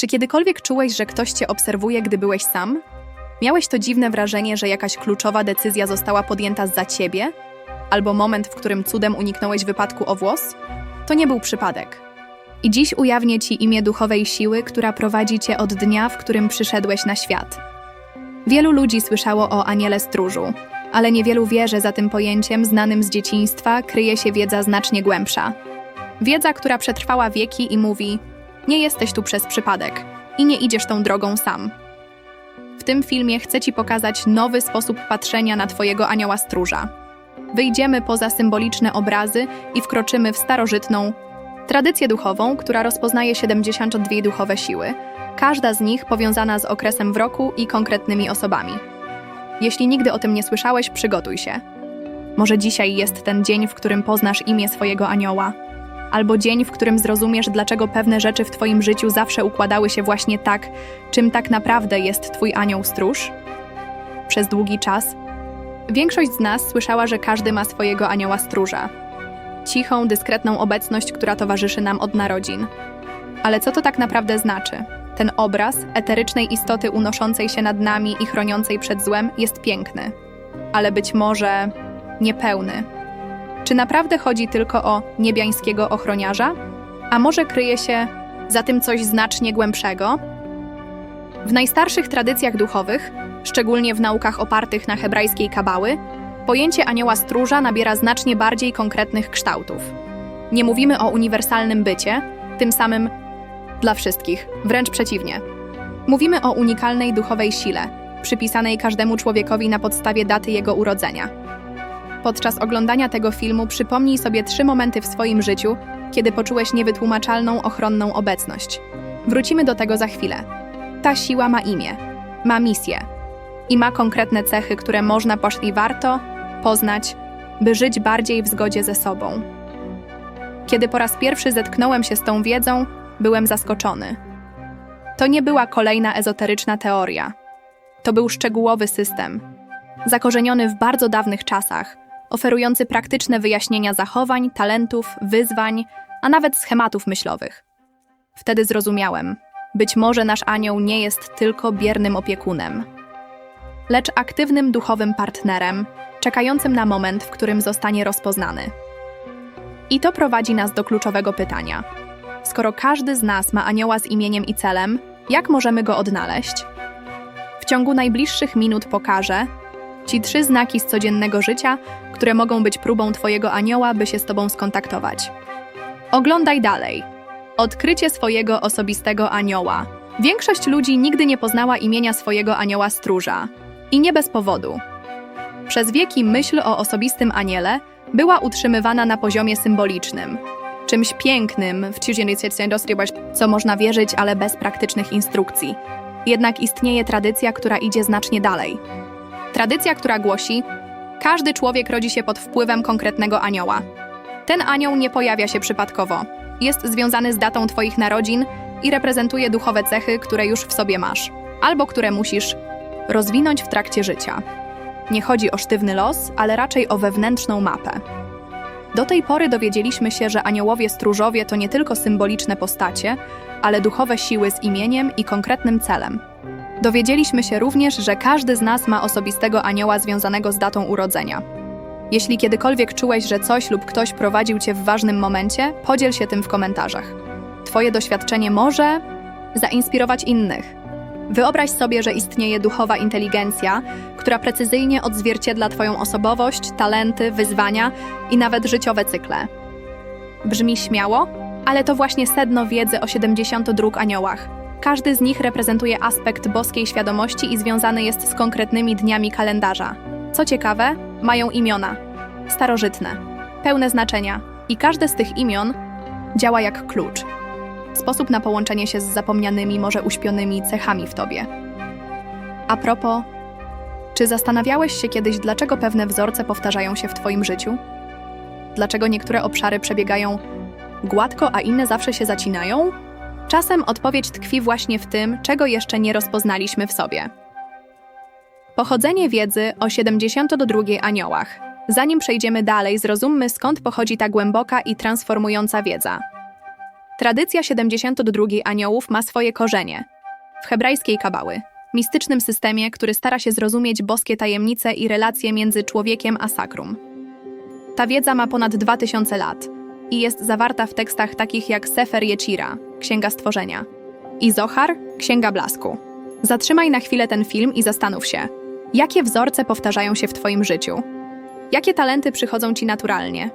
Czy kiedykolwiek czułeś, że ktoś cię obserwuje, gdy byłeś sam? Miałeś to dziwne wrażenie, że jakaś kluczowa decyzja została podjęta za ciebie? Albo moment, w którym cudem uniknąłeś wypadku o włos? To nie był przypadek. I dziś ujawnię ci imię duchowej siły, która prowadzi cię od dnia, w którym przyszedłeś na świat. Wielu ludzi słyszało o aniele stróżu, ale niewielu wie, że za tym pojęciem, znanym z dzieciństwa, kryje się wiedza znacznie głębsza. Wiedza, która przetrwała wieki i mówi: Nie jesteś tu przez przypadek i nie idziesz tą drogą sam. W tym filmie chcę Ci pokazać nowy sposób patrzenia na Twojego anioła stróża. Wyjdziemy poza symboliczne obrazy i wkroczymy w starożytną tradycję duchową, która rozpoznaje 72 duchowe siły, każda z nich powiązana z okresem w roku i konkretnymi osobami. Jeśli nigdy o tym nie słyszałeś, przygotuj się. Może dzisiaj jest ten dzień, w którym poznasz imię swojego anioła, albo dzień, w którym zrozumiesz, dlaczego pewne rzeczy w Twoim życiu zawsze układały się właśnie tak, czym tak naprawdę jest Twój anioł stróż? Przez długi czas większość z nas słyszała, że każdy ma swojego anioła stróża. Cichą, dyskretną obecność, która towarzyszy nam od narodzin. Ale co to tak naprawdę znaczy? Ten obraz eterycznej istoty unoszącej się nad nami i chroniącej przed złem jest piękny, ale być może niepełny. Czy naprawdę chodzi tylko o niebiańskiego ochroniarza? A może kryje się za tym coś znacznie głębszego? W najstarszych tradycjach duchowych, szczególnie w naukach opartych na hebrajskiej kabały, pojęcie anioła stróża nabiera znacznie bardziej konkretnych kształtów. Nie mówimy o uniwersalnym bycie, tym samym dla wszystkich, wręcz przeciwnie. Mówimy o unikalnej duchowej sile, przypisanej każdemu człowiekowi na podstawie daty jego urodzenia. Podczas oglądania tego filmu przypomnij sobie trzy momenty w swoim życiu, kiedy poczułeś niewytłumaczalną ochronną obecność. Wrócimy do tego za chwilę. Ta siła ma imię, ma misję i ma konkretne cechy, które można poszli warto poznać, by żyć bardziej w zgodzie ze sobą. Kiedy po raz pierwszy zetknąłem się z tą wiedzą, byłem zaskoczony. To nie była kolejna ezoteryczna teoria. To był szczegółowy system, zakorzeniony w bardzo dawnych czasach, oferujący praktyczne wyjaśnienia zachowań, talentów, wyzwań, a nawet schematów myślowych. Wtedy zrozumiałem, być może nasz anioł nie jest tylko biernym opiekunem, lecz aktywnym duchowym partnerem, czekającym na moment, w którym zostanie rozpoznany. I to prowadzi nas do kluczowego pytania. Skoro każdy z nas ma anioła z imieniem i celem, jak możemy go odnaleźć? W ciągu najbliższych minut pokażę Ci trzy znaki z codziennego życia, które mogą być próbą Twojego anioła, by się z Tobą skontaktować. Oglądaj dalej. Odkrycie swojego osobistego anioła. Większość ludzi nigdy nie poznała imienia swojego anioła stróża. I nie bez powodu. Przez wieki myśl o osobistym aniele była utrzymywana na poziomie symbolicznym, czymś pięknym co można wierzyć, ale bez praktycznych instrukcji. Jednak istnieje tradycja, która idzie znacznie dalej. Tradycja, która głosi: każdy człowiek rodzi się pod wpływem konkretnego anioła. Ten anioł nie pojawia się przypadkowo. Jest związany z datą Twoich narodzin i reprezentuje duchowe cechy, które już w sobie masz, albo które musisz rozwinąć w trakcie życia. Nie chodzi o sztywny los, ale raczej o wewnętrzną mapę. Do tej pory dowiedzieliśmy się, że aniołowie stróżowie to nie tylko symboliczne postacie, ale duchowe siły z imieniem i konkretnym celem. Dowiedzieliśmy się również, że każdy z nas ma osobistego anioła związanego z datą urodzenia. Jeśli kiedykolwiek czułeś, że coś lub ktoś prowadził cię w ważnym momencie, podziel się tym w komentarzach. Twoje doświadczenie może zainspirować innych. Wyobraź sobie, że istnieje duchowa inteligencja, która precyzyjnie odzwierciedla Twoją osobowość, talenty, wyzwania i nawet życiowe cykle. Brzmi śmiało, ale to właśnie sedno wiedzy o 70 dróg aniołach. Każdy z nich reprezentuje aspekt boskiej świadomości i związany jest z konkretnymi dniami kalendarza. Co ciekawe, mają imiona starożytne, pełne znaczenia, i każde z tych imion działa jak klucz. Sposób na połączenie się z zapomnianymi, może uśpionymi cechami w tobie. A propos, czy zastanawiałeś się kiedyś, dlaczego pewne wzorce powtarzają się w twoim życiu? Dlaczego niektóre obszary przebiegają gładko, a inne zawsze się zacinają? Czasem odpowiedź tkwi właśnie w tym, czego jeszcze nie rozpoznaliśmy w sobie. Pochodzenie wiedzy o 72 aniołach. Zanim przejdziemy dalej, zrozummy skąd pochodzi ta głęboka i transformująca wiedza. Tradycja 72 aniołów ma swoje korzenie w hebrajskiej kabały, mistycznym systemie, który stara się zrozumieć boskie tajemnice i relacje między człowiekiem a sakrum. Ta wiedza ma ponad 2000 lat i jest zawarta w tekstach takich jak Sefer Yechira, Księga Stworzenia, i Zohar, Księga Blasku. Zatrzymaj na chwilę ten film i zastanów się, jakie wzorce powtarzają się w Twoim życiu? Jakie talenty przychodzą Ci naturalnie?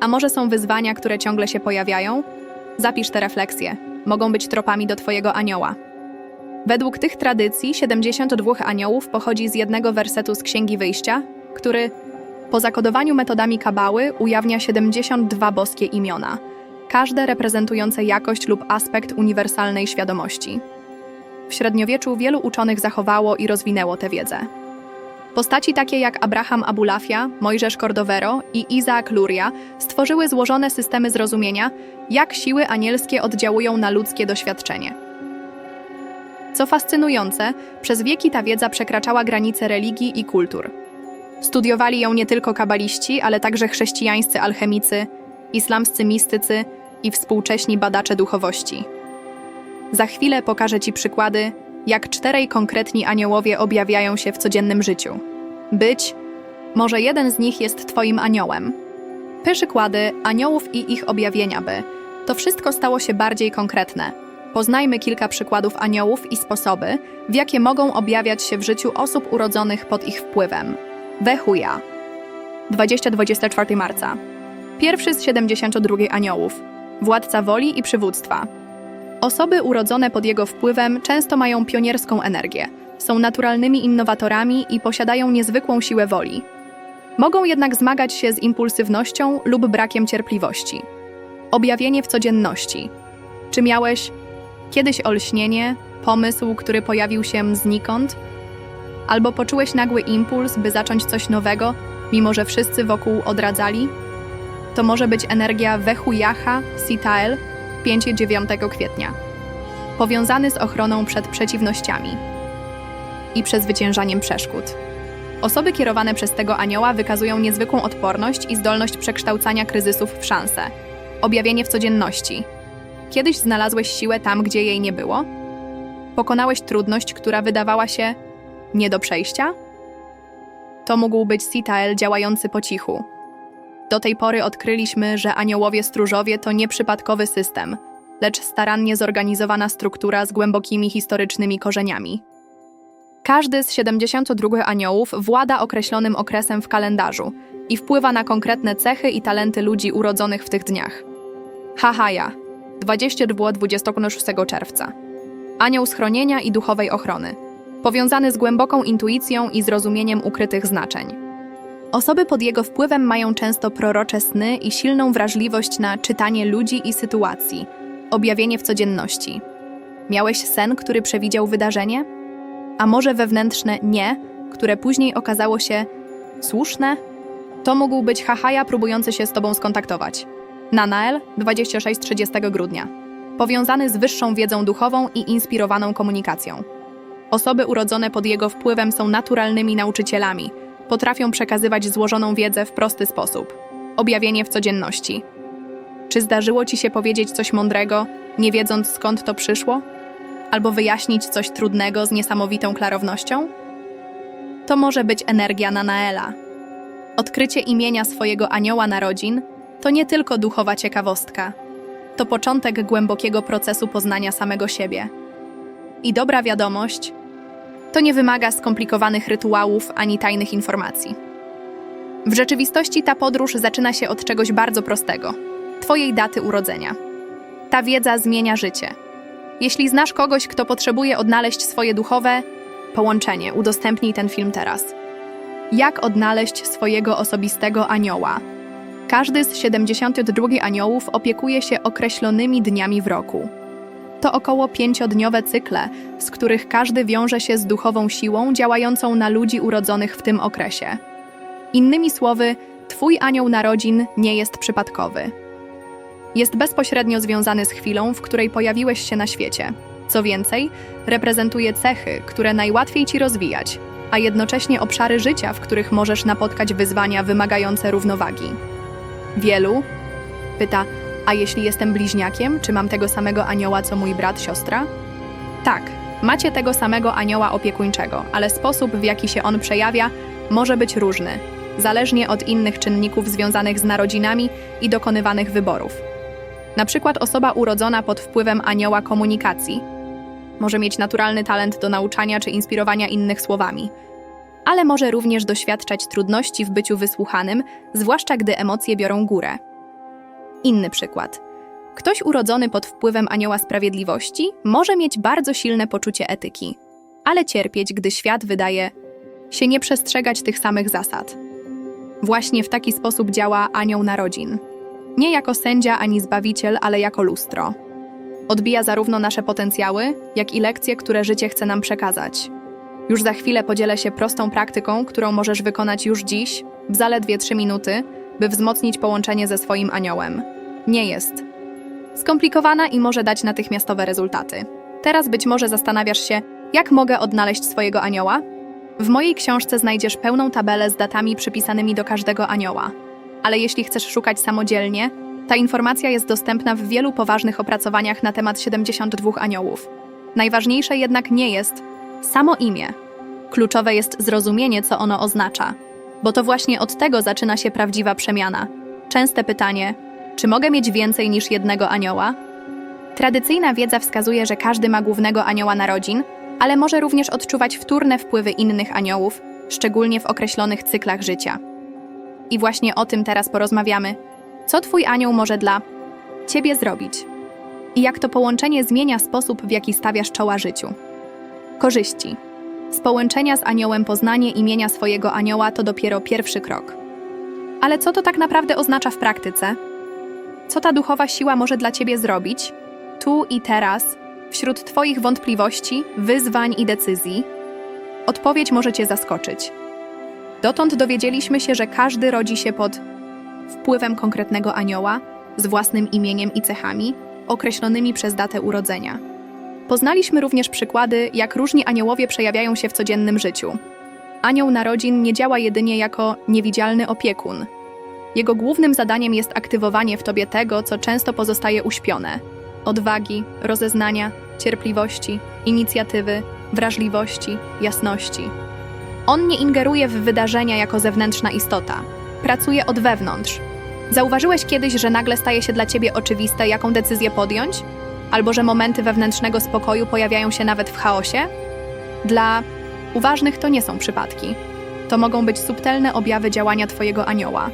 A może są wyzwania, które ciągle się pojawiają? Zapisz te refleksje. Mogą być tropami do Twojego anioła. Według tych tradycji 72 aniołów pochodzi z jednego wersetu z Księgi Wyjścia, który po zakodowaniu metodami kabały ujawnia 72 boskie imiona, każde reprezentujące jakość lub aspekt uniwersalnej świadomości. W średniowieczu wielu uczonych zachowało i rozwinęło tę wiedzę. Postaci takie jak Abraham Abulafia, Mojżesz Cordovero i Izaak Luria stworzyły złożone systemy zrozumienia, jak siły anielskie oddziałują na ludzkie doświadczenie. Co fascynujące, przez wieki ta wiedza przekraczała granice religii i kultur. Studiowali ją nie tylko kabaliści, ale także chrześcijańscy alchemicy, islamscy mistycy i współcześni badacze duchowości. Za chwilę pokażę Ci przykłady, jak czterej konkretni aniołowie objawiają się w codziennym życiu. Być, może jeden z nich jest Twoim aniołem. Przykłady aniołów i ich objawienia by. To wszystko stało się bardziej konkretne. Poznajmy kilka przykładów aniołów i sposoby, w jakie mogą objawiać się w życiu osób urodzonych pod ich wpływem. Wechuja. 20-24 marca. Pierwszy z 72 aniołów. Władca woli i przywództwa. Osoby urodzone pod jego wpływem często mają pionierską energię, są naturalnymi innowatorami i posiadają niezwykłą siłę woli. Mogą jednak zmagać się z impulsywnością lub brakiem cierpliwości. Objawienie w codzienności. Czy miałeś kiedyś olśnienie, pomysł, który pojawił się znikąd? Albo poczułeś nagły impuls, by zacząć coś nowego, mimo że wszyscy wokół odradzali? To może być energia Wehujacha Sitael 5-9 kwietnia, powiązany z ochroną przed przeciwnościami i przezwyciężaniem przeszkód. Osoby kierowane przez tego anioła wykazują niezwykłą odporność i zdolność przekształcania kryzysów w szansę. Objawienie w codzienności. Kiedyś znalazłeś siłę tam, gdzie jej nie było? Pokonałeś trudność, która wydawała się nie do przejścia? To mógł być Sitael działający po cichu. Do tej pory odkryliśmy, że aniołowie stróżowie to nieprzypadkowy system, lecz starannie zorganizowana struktura z głębokimi historycznymi korzeniami. Każdy z 72 aniołów włada określonym okresem w kalendarzu i wpływa na konkretne cechy i talenty ludzi urodzonych w tych dniach. Hahaja, 22-26 czerwca. Anioł schronienia i duchowej ochrony, powiązany z głęboką intuicją i zrozumieniem ukrytych znaczeń. Osoby pod jego wpływem mają często prorocze sny i silną wrażliwość na czytanie ludzi i sytuacji, objawienie w codzienności. Miałeś sen, który przewidział wydarzenie? A może wewnętrzne nie, które później okazało się słuszne? To mógł być Hahaja próbujący się z tobą skontaktować. Nanael, 26-30 grudnia. Powiązany z wyższą wiedzą duchową i inspirowaną komunikacją. Osoby urodzone pod jego wpływem są naturalnymi nauczycielami, potrafią przekazywać złożoną wiedzę w prosty sposób. Objawienie w codzienności. Czy zdarzyło ci się powiedzieć coś mądrego, nie wiedząc skąd to przyszło? Albo wyjaśnić coś trudnego z niesamowitą klarownością? To może być energia Nanaela. Odkrycie imienia swojego anioła narodzin to nie tylko duchowa ciekawostka. To początek głębokiego procesu poznania samego siebie. I dobra wiadomość, to nie wymaga skomplikowanych rytuałów ani tajnych informacji. W rzeczywistości ta podróż zaczyna się od czegoś bardzo prostego Twojej daty urodzenia. Ta wiedza zmienia życie. Jeśli znasz kogoś, kto potrzebuje odnaleźć swoje duchowe połączenie, udostępnij ten film teraz. Jak odnaleźć swojego osobistego anioła? Każdy z 72 aniołów opiekuje się określonymi dniami w roku. To około pięciodniowe cykle, z których każdy wiąże się z duchową siłą działającą na ludzi urodzonych w tym okresie. Innymi słowy, Twój anioł narodzin nie jest przypadkowy. Jest bezpośrednio związany z chwilą, w której pojawiłeś się na świecie. Co więcej, reprezentuje cechy, które najłatwiej ci rozwijać, a jednocześnie obszary życia, w których możesz napotkać wyzwania wymagające równowagi. Wielu pyta, A jeśli jestem bliźniakiem, czy mam tego samego anioła co mój brat, siostra? Tak, macie tego samego anioła opiekuńczego, ale sposób, w jaki się on przejawia, może być różny, zależnie od innych czynników związanych z narodzinami i dokonywanych wyborów. Na przykład osoba urodzona pod wpływem anioła komunikacji może mieć naturalny talent do nauczania czy inspirowania innych słowami, ale może również doświadczać trudności w byciu wysłuchanym, zwłaszcza gdy emocje biorą górę. Inny przykład. Ktoś urodzony pod wpływem anioła sprawiedliwości może mieć bardzo silne poczucie etyki, ale cierpieć, gdy świat wydaje się nie przestrzegać tych samych zasad. Właśnie w taki sposób działa anioł narodzin. Nie jako sędzia ani zbawiciel, ale jako lustro. Odbija zarówno nasze potencjały, jak i lekcje, które życie chce nam przekazać. Już za chwilę podzielę się prostą praktyką, którą możesz wykonać już dziś, w zaledwie 3 minuty, by wzmocnić połączenie ze swoim aniołem. Nie jest skomplikowana i może dać natychmiastowe rezultaty. Teraz być może zastanawiasz się, jak mogę odnaleźć swojego anioła? W mojej książce znajdziesz pełną tabelę z datami przypisanymi do każdego anioła. Ale jeśli chcesz szukać samodzielnie, ta informacja jest dostępna w wielu poważnych opracowaniach na temat 72 aniołów. Najważniejsze jednak nie jest samo imię. Kluczowe jest zrozumienie, co ono oznacza, bo to właśnie od tego zaczyna się prawdziwa przemiana. Częste pytanie: czy mogę mieć więcej niż jednego anioła? Tradycyjna wiedza wskazuje, że każdy ma głównego anioła narodzin, ale może również odczuwać wtórne wpływy innych aniołów, szczególnie w określonych cyklach życia. I właśnie o tym teraz porozmawiamy. Co Twój anioł może dla Ciebie zrobić? I jak to połączenie zmienia sposób, w jaki stawiasz czoła życiu? Korzyści. Z połączenia z aniołem poznanie imienia swojego anioła to dopiero pierwszy krok. Ale co to tak naprawdę oznacza w praktyce? Co ta duchowa siła może dla Ciebie zrobić? Tu i teraz, wśród Twoich wątpliwości, wyzwań i decyzji? Odpowiedź może Cię zaskoczyć. Dotąd dowiedzieliśmy się, że każdy rodzi się pod wpływem konkretnego anioła, z własnym imieniem i cechami, określonymi przez datę urodzenia. Poznaliśmy również przykłady, jak różni aniołowie przejawiają się w codziennym życiu. Anioł narodzin nie działa jedynie jako niewidzialny opiekun. Jego głównym zadaniem jest aktywowanie w tobie tego, co często pozostaje uśpione: odwagi, rozeznania, cierpliwości, inicjatywy, wrażliwości, jasności. On nie ingeruje w wydarzenia jako zewnętrzna istota. Pracuje od wewnątrz. Zauważyłeś kiedyś, że nagle staje się dla ciebie oczywiste, jaką decyzję podjąć? Albo że momenty wewnętrznego spokoju pojawiają się nawet w chaosie? Dla uważnych to nie są przypadki. To mogą być subtelne objawy działania Twojego anioła.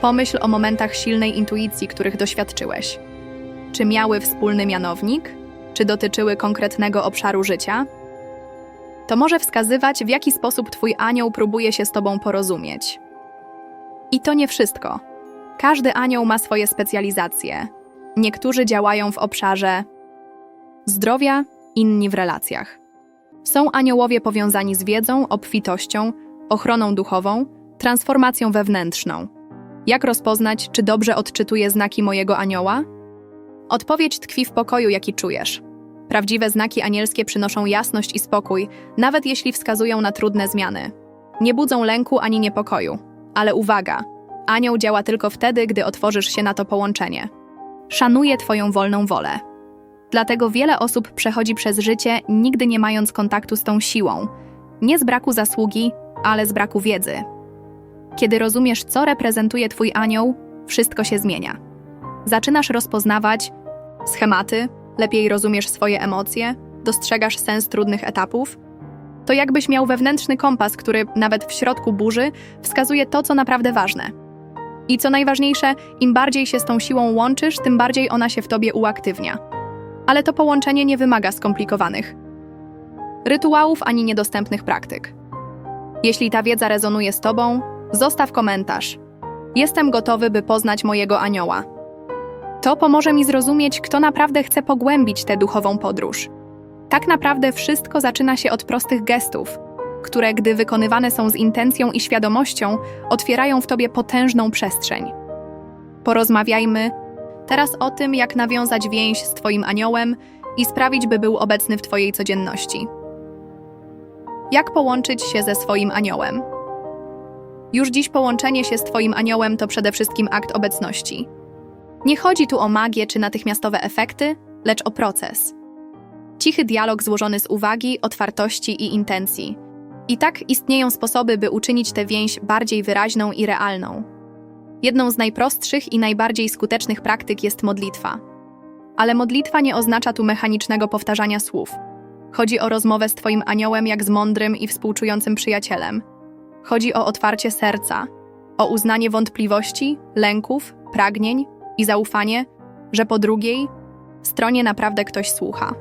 Pomyśl o momentach silnej intuicji, których doświadczyłeś. Czy miały wspólny mianownik? Czy dotyczyły konkretnego obszaru życia? To może wskazywać, w jaki sposób Twój anioł próbuje się z Tobą porozumieć. I to nie wszystko. Każdy anioł ma swoje specjalizacje. Niektórzy działają w obszarze zdrowia, inni w relacjach. Są aniołowie powiązani z wiedzą, obfitością, ochroną duchową, transformacją wewnętrzną. Jak rozpoznać, czy dobrze odczytuję znaki mojego anioła? Odpowiedź tkwi w pokoju, jaki czujesz. Prawdziwe znaki anielskie przynoszą jasność i spokój, nawet jeśli wskazują na trudne zmiany. Nie budzą lęku ani niepokoju. Ale uwaga! Anioł działa tylko wtedy, gdy otworzysz się na to połączenie. Szanuje Twoją wolną wolę. Dlatego wiele osób przechodzi przez życie, nigdy nie mając kontaktu z tą siłą. Nie z braku zasługi, ale z braku wiedzy. Kiedy rozumiesz, co reprezentuje Twój anioł, wszystko się zmienia. Zaczynasz rozpoznawać schematy, lepiej rozumiesz swoje emocje, dostrzegasz sens trudnych etapów. To jakbyś miał wewnętrzny kompas, który nawet w środku burzy wskazuje to, co naprawdę ważne. I co najważniejsze, im bardziej się z tą siłą łączysz, tym bardziej ona się w tobie uaktywnia. Ale to połączenie nie wymaga skomplikowanych rytuałów ani niedostępnych praktyk. Jeśli ta wiedza rezonuje z tobą, zostaw komentarz. Jestem gotowy, by poznać mojego anioła. To pomoże mi zrozumieć, kto naprawdę chce pogłębić tę duchową podróż. Tak naprawdę wszystko zaczyna się od prostych gestów, które, gdy wykonywane są z intencją i świadomością, otwierają w tobie potężną przestrzeń. Porozmawiajmy teraz o tym, jak nawiązać więź z Twoim aniołem i sprawić, by był obecny w Twojej codzienności. Jak połączyć się ze swoim aniołem? Już dziś połączenie się z Twoim aniołem to przede wszystkim akt obecności. Nie chodzi tu o magię czy natychmiastowe efekty, lecz o proces. Cichy dialog złożony z uwagi, otwartości i intencji. I tak istnieją sposoby, by uczynić tę więź bardziej wyraźną i realną. Jedną z najprostszych i najbardziej skutecznych praktyk jest modlitwa. Ale modlitwa nie oznacza tu mechanicznego powtarzania słów. Chodzi o rozmowę z Twoim aniołem jak z mądrym i współczującym przyjacielem. Chodzi o otwarcie serca, o uznanie wątpliwości, lęków, pragnień i zaufanie, że po drugiej stronie naprawdę ktoś słucha.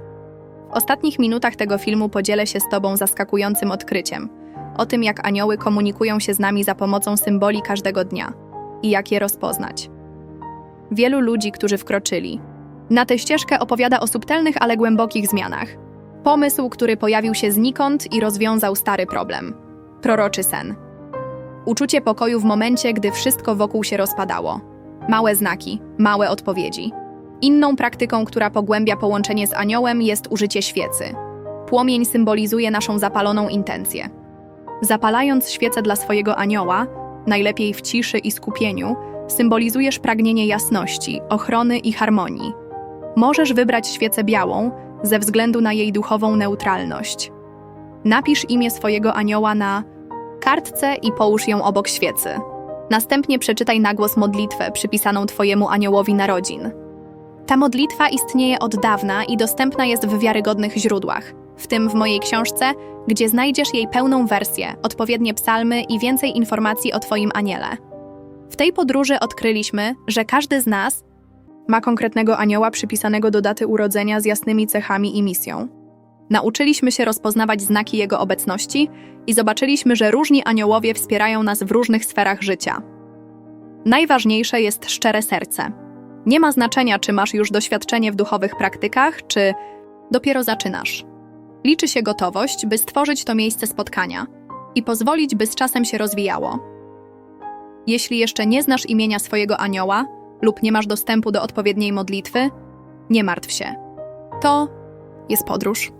W ostatnich minutach tego filmu podzielę się z Tobą zaskakującym odkryciem o tym, jak anioły komunikują się z nami za pomocą symboli każdego dnia i jak je rozpoznać. Wielu ludzi, którzy wkroczyli na tę ścieżkę, opowiada o subtelnych, ale głębokich zmianach. Pomysł, który pojawił się znikąd i rozwiązał stary problem proroczy sen. Uczucie pokoju w momencie, gdy wszystko wokół się rozpadało. Małe znaki, małe odpowiedzi. Inną praktyką, która pogłębia połączenie z aniołem, jest użycie świecy. Płomień symbolizuje naszą zapaloną intencję. Zapalając świecę dla swojego anioła, najlepiej w ciszy i skupieniu, symbolizujesz pragnienie jasności, ochrony i harmonii. Możesz wybrać świecę białą ze względu na jej duchową neutralność. Napisz imię swojego anioła na kartce i połóż ją obok świecy. Następnie przeczytaj na głos modlitwę przypisaną Twojemu aniołowi narodzin. Ta modlitwa istnieje od dawna i dostępna jest w wiarygodnych źródłach, w tym w mojej książce, gdzie znajdziesz jej pełną wersję, odpowiednie psalmy i więcej informacji o Twoim aniele. W tej podróży odkryliśmy, że każdy z nas ma konkretnego anioła przypisanego do daty urodzenia z jasnymi cechami i misją. Nauczyliśmy się rozpoznawać znaki jego obecności i zobaczyliśmy, że różni aniołowie wspierają nas w różnych sferach życia. Najważniejsze jest szczere serce. Nie ma znaczenia, czy masz już doświadczenie w duchowych praktykach, czy dopiero zaczynasz. Liczy się gotowość, by stworzyć to miejsce spotkania i pozwolić, by z czasem się rozwijało. Jeśli jeszcze nie znasz imienia swojego anioła lub nie masz dostępu do odpowiedniej modlitwy, nie martw się. To jest podróż.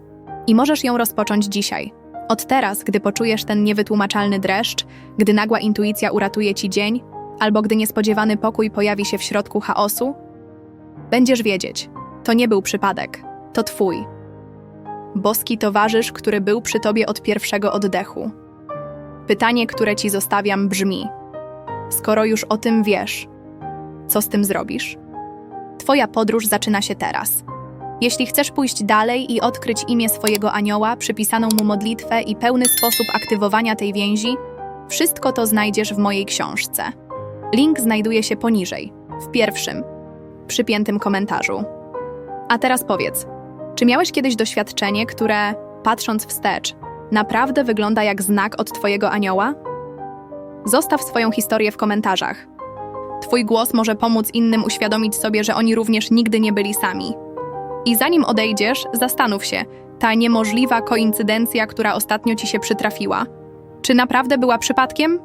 I możesz ją rozpocząć dzisiaj. Od teraz, gdy poczujesz ten niewytłumaczalny dreszcz, gdy nagła intuicja uratuje ci dzień, albo gdy niespodziewany pokój pojawi się w środku chaosu, będziesz wiedzieć, to nie był przypadek, to twój. Boski towarzysz, który był przy tobie od pierwszego oddechu. Pytanie, które ci zostawiam, brzmi: Skoro już o tym wiesz, co z tym zrobisz? Twoja podróż zaczyna się teraz. Jeśli chcesz pójść dalej i odkryć imię swojego anioła, przypisaną mu modlitwę i pełny sposób aktywowania tej więzi, wszystko to znajdziesz w mojej książce. Link znajduje się poniżej, w pierwszym, przypiętym komentarzu. A teraz powiedz, czy miałeś kiedyś doświadczenie, które, patrząc wstecz, naprawdę wygląda jak znak od Twojego anioła? Zostaw swoją historię w komentarzach. Twój głos może pomóc innym uświadomić sobie, że oni również nigdy nie byli sami. I zanim odejdziesz, zastanów się, ta niemożliwa koincydencja, która ostatnio ci się przytrafiła, czy naprawdę była przypadkiem?